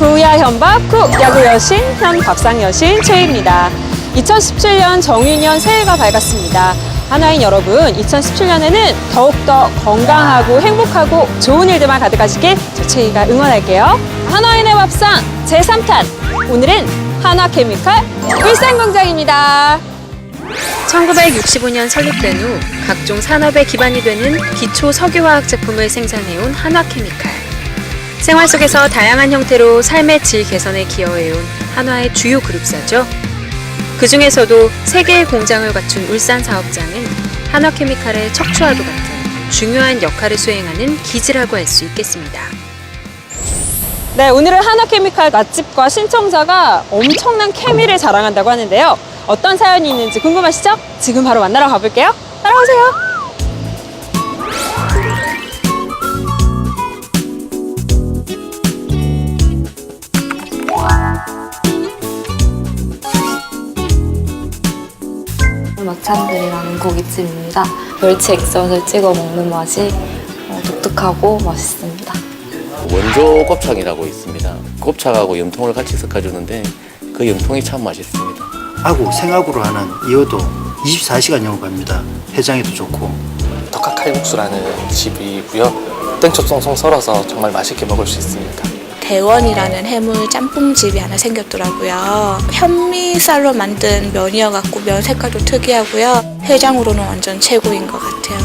구야 현밥 구 야구 여신 현 밥상 여신 최희입니다. 2017년 정유년 새해가 밝았습니다. 하나인 여러분, 2017년에는 더욱더 건강하고 행복하고 좋은 일들만 가득하시길 저 최희가 응원할게요. 하나인의 밥상 제3탄. 오늘은 한화케미칼 울산공장입니다. 1965년 설립된 후 각종 산업의 기반이 되는 기초 석유화학 제품을 생산해온 한화케미칼. 생활 속에서 다양한 형태로 삶의 질 개선에 기여해온 한화의 주요 그룹사죠. 그 중에서도 세 개의 공장을 갖춘 울산 사업장은 한화케미칼의 척추와도 같은 중요한 역할을 수행하는 기지라고 할 수 있겠습니다. 네, 오늘은 한화케미칼 맛집과 신청자가 엄청난 케미를 자랑한다고 하는데요. 어떤 사연이 있는지 궁금하시죠? 지금 바로 만나러 가볼게요. 따라오세요. 마찬들이라는 고깃집입니다. 멸치 액젓을 찍어 먹는 맛이 어, 독특하고 맛있습니다. 원조 곱창이라고 있습니다. 곱창하고 염통을 같이 섞어주는데 그 염통이 참 맛있습니다. 하고 생학으로 하는 이어도 24시간 영업합니다. 해장에도 좋고 덕화 칼국수라는 집이고요. 땡초 송송 썰어서 정말 맛있게 먹을 수 있습니다. 대원이라는 해물 짬뽕집이 하나 생겼더라고요. 현미쌀로 만든 면이어갖고 면 색깔도 특이하고요. 해장으로는 완전 최고인 것 같아요.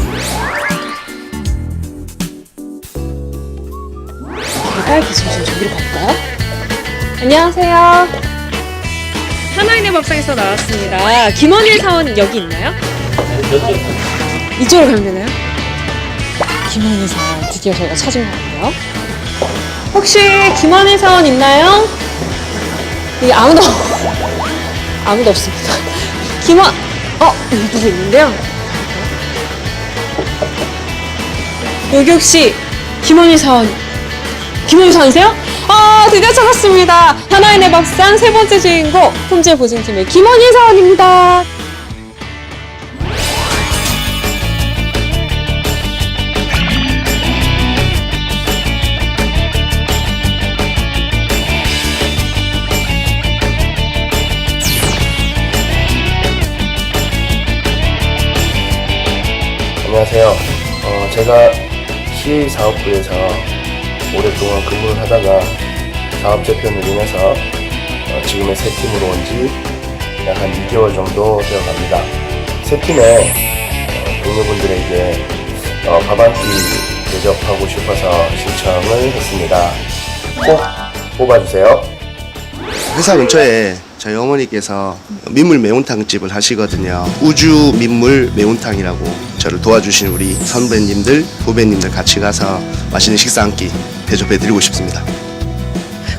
배달 기술실 준비를 볼까요? 안녕하세요. 하나인의 밥상에서 나왔습니다. 김원일 사원 여기 있나요? 이쪽으로 가면 되나요? 김원일 사원 드디어 저희가 찾은 것 같아요. 혹시 김원일 사원 있나요? 여기 아무도 아무도 없습니다. 김원 어 여기 누구 있는데요? 여기 혹시 김원일 사원 김원희 사원이세요? 아, 드디어 찾았습니다. 하나인의 밥상 세 번째 주인공, 품질 보증팀의 김원희 사원입니다. 시 사업부에서 오랫동안 근무를 하다가 사업 재편을 인해서 어, 지금의 새 팀으로 온 지 약 한 2개월 정도 되어 갑니다. 새 팀의 어, 동료분들에게 어, 밥한 끼 대접하고 싶어서 신청을 했습니다. 꼭 뽑아주세요. 회사 근처에 저희 어머니께서 민물 매운탕 집을 하시거든요. 우주 민물 매운탕이라고 저를 도와주신 우리 선배님들, 후배님들 같이 가서 맛있는 식사 한 끼 대접해드리고 싶습니다.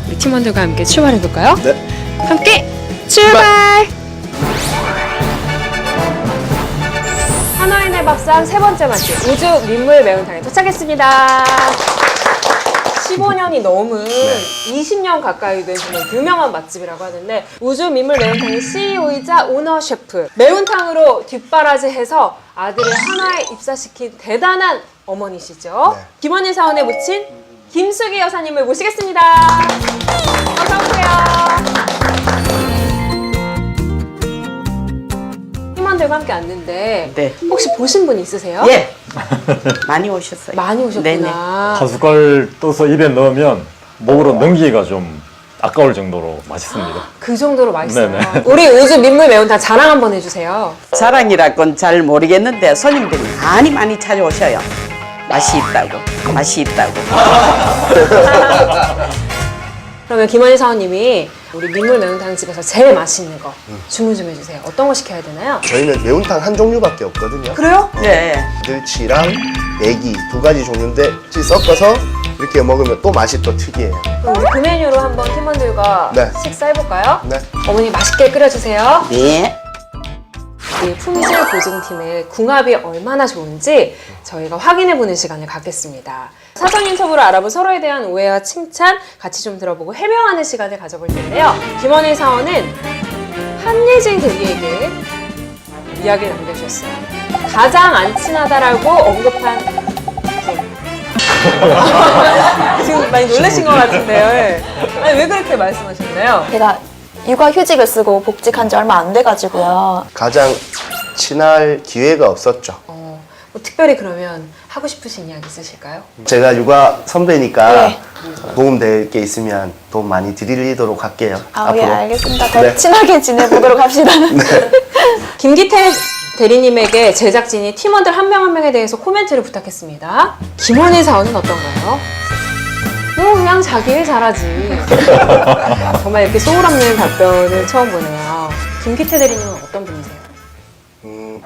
우리 팀원들과 함께 출발해볼까요? 네. 함께 출발! 하나인의 밥상 세 번째 맛집, 우주 민물 매운탕에 도착했습니다. 15년이 넘은 20년 가까이 된 정말 유명한 맛집이라고 하는데 우주 민물 매운탕의 CEO이자 오너 셰프 매운탕으로 뒷바라지해서 아들을 하나에 입사시킨 대단한 어머니시죠. 김원일 사원의 모친 김수기 여사님을 모시겠습니다. 어서 오세요 팀원들과 함께 왔는데 네. 혹시 보신 분 있으세요? 예. 많이 오셨어요. 많이 오셨구나 네네. 한 숟갈 떠서 입에 넣으면 목으로 넘기기가 좀 아까울 정도로 맛있습니다. 그 정도로 맛있어요. 네네. 우리 우주 민물 매운탕 자랑 한번 해주세요. 자랑이라고는 잘 모르겠는데 손님들이 많이 많이 찾아오셔요. 맛이 있다고, 맛이 있다고. 그러면 김원희 사원님이 우리 민물 매운탕 집에서 제일 맛있는 거 주문 좀 해주세요. 어떤 거 시켜야 되나요? 저희는 매운탕 한 종류밖에 없거든요. 그래요? 네. 들치랑 내기 두 가지 종류인데 같이 섞어서 이렇게 먹으면 또 맛이 또 특이해요. 그럼 우리 그 메뉴로 한번 팀원들과 네. 식사해볼까요? 네. 어머니 맛있게 끓여주세요. 네. 이 품질 보증팀의 궁합이 얼마나 좋은지 저희가 확인해보는 시간을 갖겠습니다. 사전 인터뷰로 알아본 서로에 대한 오해와 칭찬 같이 좀 들어보고 해명하는 시간을 가져볼 텐데요. 김원일 사원은 한예진 대리에게 이야기를 남겨주셨어요. 가장 안 친하다라고 언급한 분. 지금 많이 놀라신 것 같은데요. 예. 아니, 왜 그렇게 말씀하셨나요? 제가 육아휴직을 쓰고 복직한 지 얼마 안 돼가지고요. 가장 친할 기회가 없었죠. 어, 뭐 특별히 그러면 하고 싶으신 이야기 있으실까요? 제가 육아 선배니까 네. 도움될 게 있으면 도움 많이 드리도록 할게요. 아, 예, 알겠습니다. 더 네. 친하게 지내보도록 합시다. 김기태 대리님에게 제작진이 팀원들 한 명 한 명에 대해서 코멘트를 부탁했습니다. 김원희 사원은 어떤가요? 뭐 그냥 자기 일 잘하지. 정말 이렇게 소울 없는 답변을 처음 보네요. 김기태 대리님은 어떤 분이세요? 음,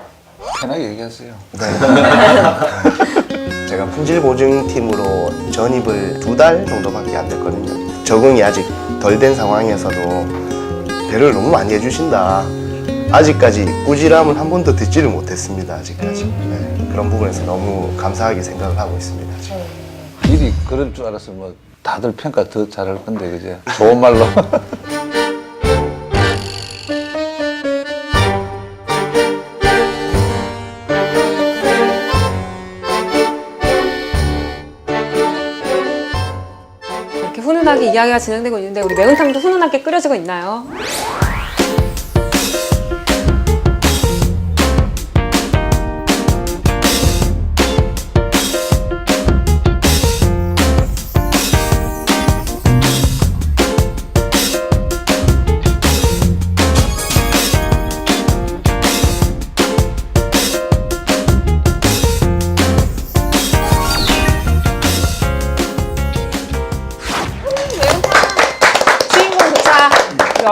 편하게 얘기하세요. 제가 품질 보증팀으로 전입을 두 달 정도밖에 안 됐거든요. 적응이 아직 덜 된 상황에서도 배려를 너무 많이 해주신다. 아직까지 꾸지람을 한 번도 듣지를 못했습니다. 아직까지 네, 그런 부분에서 너무 감사하게 생각을 하고 있습니다. 지금. 일이 그럴 줄 알았으면 뭐 다들 평가 더 잘할 건데 그제 좋은 말로. 이렇게 훈훈하게 이야기가 진행되고 있는데 우리 매운탕도 훈훈하게 끓여지고 있나요?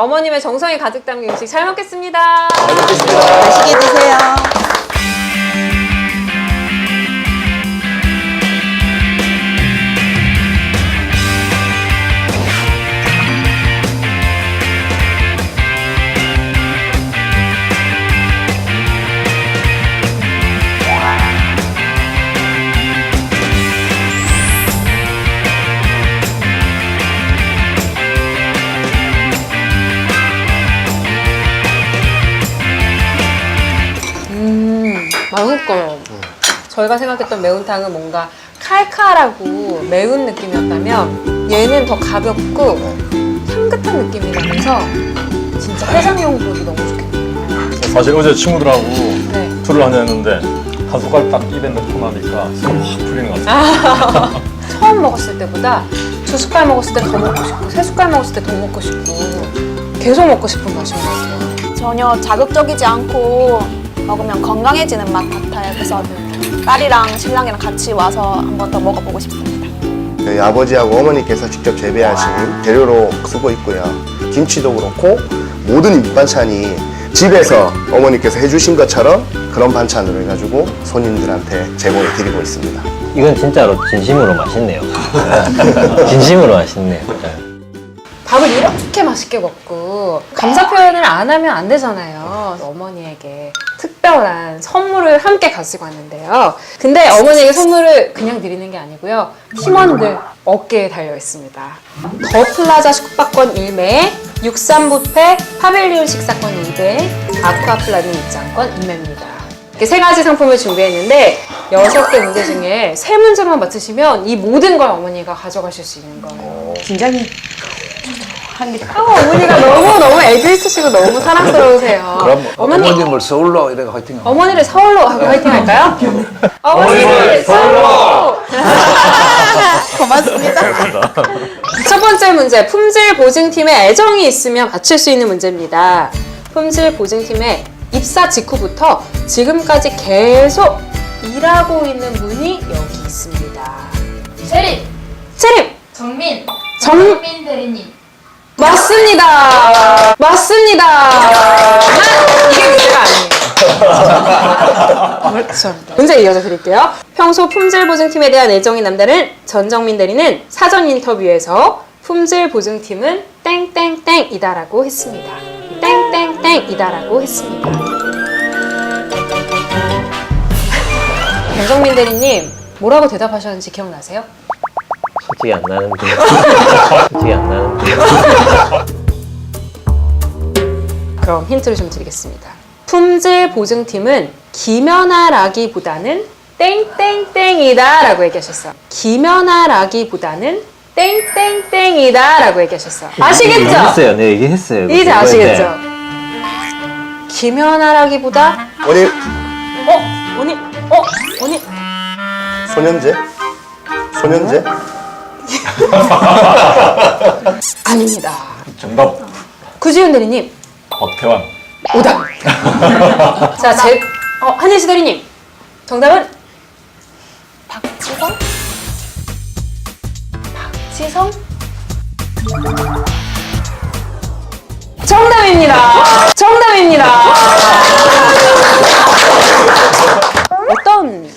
어머님의 정성이 가득 담긴 음식 잘 먹겠습니다. 맛있게 드세요. 저희가 생각했던 매운탕은 뭔가 칼칼하고 매운 느낌이었다면 얘는 더 가볍고 향긋한 느낌이 나면서 진짜 해장용으로도 너무 좋겠네요. 사실 어제 친구들하고 네. 술을 한잔 했는데 한 숟갈 딱 입에 넣고 나니까 속이 확 풀리는 것 같아요. 처음 먹었을 때보다 두 숟갈 먹었을 때 더 먹고 싶고 세 숟갈 먹었을 때 더 먹고 싶고 계속 먹고 싶은 맛인 것 같아요. 전혀 자극적이지 않고 먹으면 건강해지는 맛 같아요. 그래서 딸이랑 신랑이랑 같이 와서 한 번 더 먹어보고 싶습니다. 저희 아버지하고 어머니께서 직접 재배하신 재료로 쓰고 있고요. 김치도 그렇고 모든 밑반찬이 집에서 어머니께서 해주신 것처럼 그런 반찬으로 해가지고 손님들한테 제공해 드리고 있습니다. 이건 진짜로 진심으로 맛있네요. 진심으로 맛있네요. 네. 밥을 이렇게 맛있게 먹고 감사 표현을 안 하면 안 되잖아요. 어머니에게 특 별한 선물을 함께 가지고 왔는데요. 근데 어머니에게 선물을 그냥 드리는 게 아니고요. 팀원들 어깨에 달려 있습니다. 더 플라자 숙박권 1매, 63뷔페 파빌리온 식사권 2배, 아쿠아플라딘 입장권 2매입니다. 이렇게 세 가지 상품을 준비했는데 여섯 개 문제 중에 세 문제만 맞추시면 이 모든 걸 어머니가 가져가실 수 있는 거예요. 긴장이 합니다. 아, 어머니가 너무 너무 애교 있으시고 너무 사랑스러우세요. 그럼 어머니 어머님을 서울로 이래가 화이팅. 어머니를 서울로 하고 화이팅 할까요? 어머니를 서울로. 고맙습니다. 첫 번째 문제 품질 보증팀에 애정이 있으면 맞출 수 있는 문제입니다. 품질 보증팀에 입사 직후부터 지금까지 계속 일하고 있는 분이 여기 있습니다. 세린, 채림 정민, 정 정민 대리님. 맞습니다. 맞습니다. 만 이게 문제가 아니에요. 그렇죠. 문제 이어서 드릴게요. 평소 품질 보증팀에 대한 애정이 남다른 전정민 대리는 사전 인터뷰에서 품질 보증팀은 땡땡땡이다라고 했습니다. 땡땡땡이다라고 했습니다. 전정민 대리님 뭐라고 대답하셨는지 기억나세요? 솔직히 안 나는데. 솔직히 안 나는데. 그럼 힌트를 좀 드리겠습니다. 품질 보증팀은 김연아라기보다는 땡땡땡이다 라고 얘기하셨어요. 김연아라기보다는 땡땡땡이다라고 얘기하셨어요. 아시겠죠? 얘기했어요. 네, 얘기했어요. 이제 그거. 아시겠죠? 네. 김연아라기보다 원일 어 언니 어 언니 소년제? 소년제? 아닙니다. 정답 구지훈 대리님 박태환. 오답. 자, 제 어, 한예시 대리님 정답은 박지성? 지성 정답입니다. 정답입니다. 어떤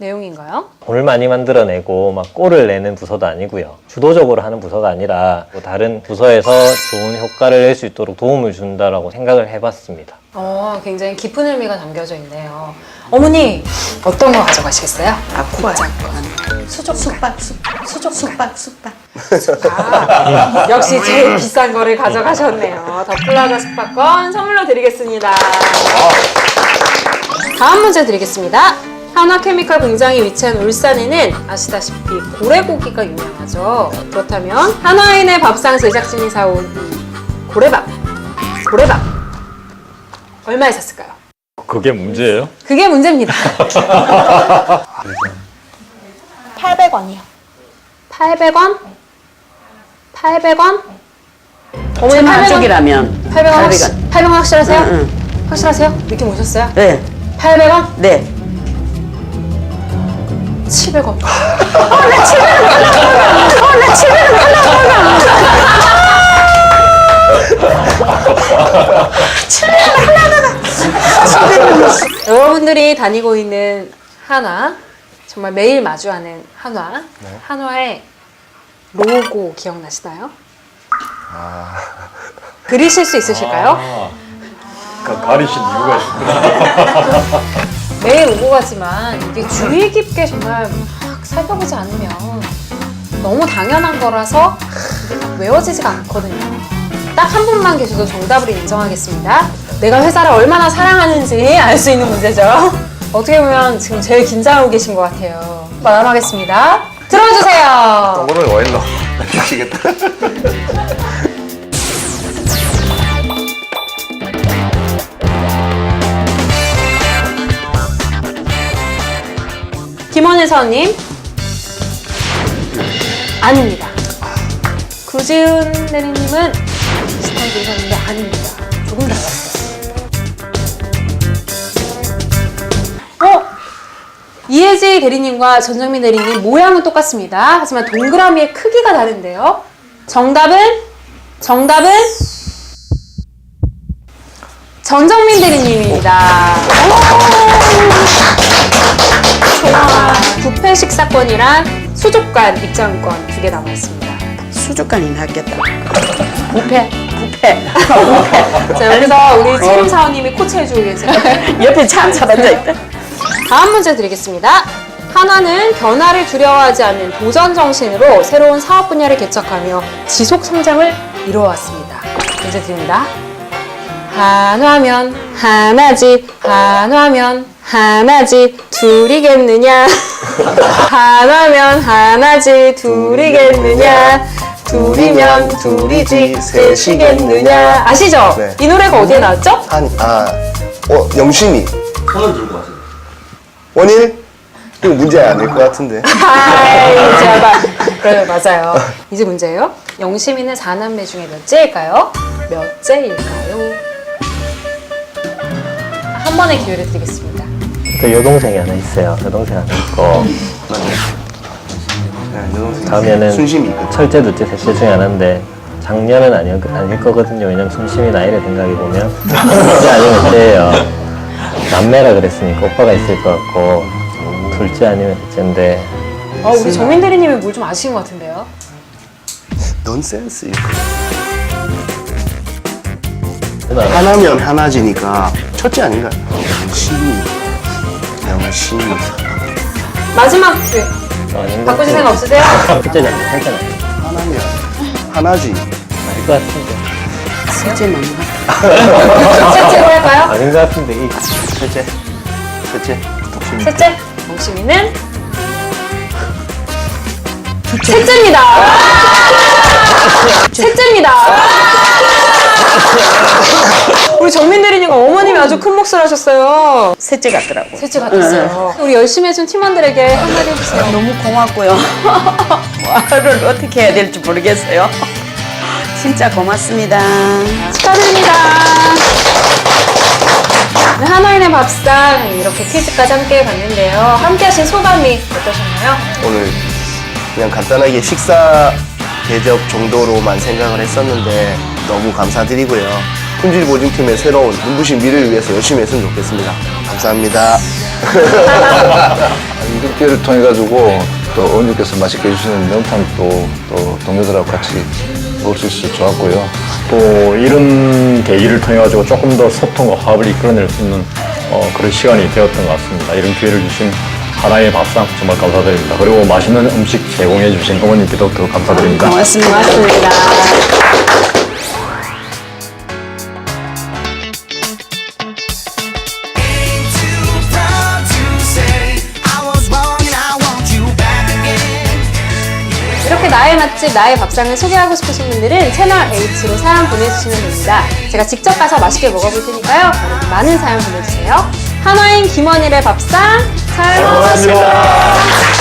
내용인가요? 돈을 많이 만들어내고 막 골을 내는 부서도 아니고요. 주도적으로 하는 부서가 아니라 뭐 다른 부서에서 좋은 효과를 낼 수 있도록 도움을 준다라고 생각을 해봤습니다. 어, 굉장히 깊은 의미가 담겨져 있네요. 어머니 어떤 거 가져가시겠어요? 아쿠아 수족 숙박 숙박 수족 숙박 숙박 아, 역시 제일 비싼 거를 가져가셨네요. 더 플라자 스파권 선물로 드리겠습니다. 다음 문제 드리겠습니다. 한화케미칼 공장이 위치한 울산에는 아시다시피 고래고기가 유명하죠. 그렇다면 한화인의 밥상 제작진이 사온 이 고래밥, 고래밥 얼마에 샀을까요? 그게 문제예요? 그게 문제입니다. 800원이요. 800원? 800원? 어머니 천원 800원? 쪽이라면 800원 확실, 800원. 800원 확실하세요? 응, 응. 확실하세요? 느낌 오셨어요? 네, 800원? 네. 700원. 여러분들이 다니고 있는 한화, 정말 매일 마주하는 한화, 한화의 로고 기억나시나요? 그리실 수 있으실까요? 아, 가, 가리신 이유가 있구나. 매일 오고 가지만 이게 주의 깊게 정말 막 살펴보지 않으면 너무 당연한 거라서 외워지지가 않거든요. 딱 한 분만 계셔도 정답을 인정하겠습니다. 내가 회사를 얼마나 사랑하는지 알 수 있는 문제죠. 어떻게 보면 지금 제일 긴장하고 계신 것 같아요. 마감하겠습니다. 들어주세요. 오늘 와일러 주시겠다. 김원일 사원님 아닙니다. 구지은 대리님은 비슷한 분이셨는데 아닙니다. 조금 달랐어요. 어? 이혜지 대리님과 전정민 대리님 모양은 똑같습니다. 하지만 동그라미의 크기가 다른데요. 정답은 정답은 전정민 대리님입니다. 좋 아. 부패 식사권이랑 수족관 입장권 두 개 남아 있습니다. 수족관이 낫겠다. 부패. 부패. 자, 여기서 우리 채림 사원님이 코치해주고 계세요. 옆에 차도 앉아있다. 다음 문제 드리겠습니다. 하나는 변화를 두려워하지 않는 도전 정신으로 새로운 사업 분야를 개척하며 지속 성장을 이루어왔습니다. 문제 드립니다. 한화면 하나지 한화면 하나지 둘이겠느냐 한화면 하나지 둘이겠느냐 둘이면 둘이지 셋이겠느냐 아시죠? 네. 이 노래가 어디에 나왔죠? 한, 아, 어, 영심이. 손을 들고 가세요. 원일? 이거 문제 아닐 것 같은데. 아이, 제발. 그래, 맞아요. 이제 문제예요. 영심이는 4남매 중에 몇째일까요? 몇째일까요? 한 번의 기회를 드리겠습니다. 또 여동생이 하나 있어요. 여동생 하나 있고. 다음에는 순심이 있거든. 첫째, 둘째, 셋째 중에 하나인데 작년은 아니, 아닐 거거든요. 왜냐면 순심이 나이를 생각해 보면 첫째 아니면 셋째예요. 남매라 그랬으니까 오빠가 있을 것 같고 둘째 아니면 셋째인데 어, 우리 정민 대리님이 뭘좀 아시는 것 같은데요? 넌센스. 하나면 하나지니까 첫째 아닌가요? 영심이. 영심이. 마지막 기회. 아닌 것 바꾸실. 생각 없으세요? 첫째잖아요. 셋째는 하나면 하나지. 아닐 것 같은데 셋째 넘어. 셋째로 할까요? 아닌 것 같은데 이 셋째. 셋째. 독심이. 셋째, 영심이는 셋째입니다. 셋째입니다. 우리 정민 대리님과 어머님이 아주 큰 몫을 하셨어요. 셋째 같더라고. 셋째 같았어요. 우리 열심히 해준 팀원들에게 한마디 해주세요. 너무 고맙고요. 말을 어떻게 해야 될지 모르겠어요. 진짜 고맙습니다. 축하드립니다. 네, 한화인의 밥상 이렇게 퀴즈까지 함께 봤는데요. 함께 하신 소감이 어떠셨나요? 오늘 그냥 간단하게 식사 대접 정도로만 생각을 했었는데 너무 감사드리고요. 품질 보증팀의 새로운 눈부신 미래를 위해서 열심히 했으면 좋겠습니다. 감사합니다. 이런 기회를 통해 가지고 또 어머니께서 맛있게 해주시는 명탕도 또 동료들하고 같이 먹을 수 있어서 좋았고요. 또 이런 계기를 통해 가지고 조금 더 소통과 화합을 이끌어낼 수 있는 어, 그런 시간이 되었던 것 같습니다. 이런 기회를 주신 하나의 밥상 정말 감사드립니다. 그리고 맛있는 음식 제공해 주신 어머님께도 더 감사드립니다. 고맙습니다. 이렇게 나의 맛집, 나의 밥상을 소개하고 싶으신 분들은 채널 H로 사연 보내주시면 됩니다. 제가 직접 가서 맛있게 먹어볼 테니까요. 많은 사연 보내주세요. 한화인 김원일의 밥상 잘 먹었습니다.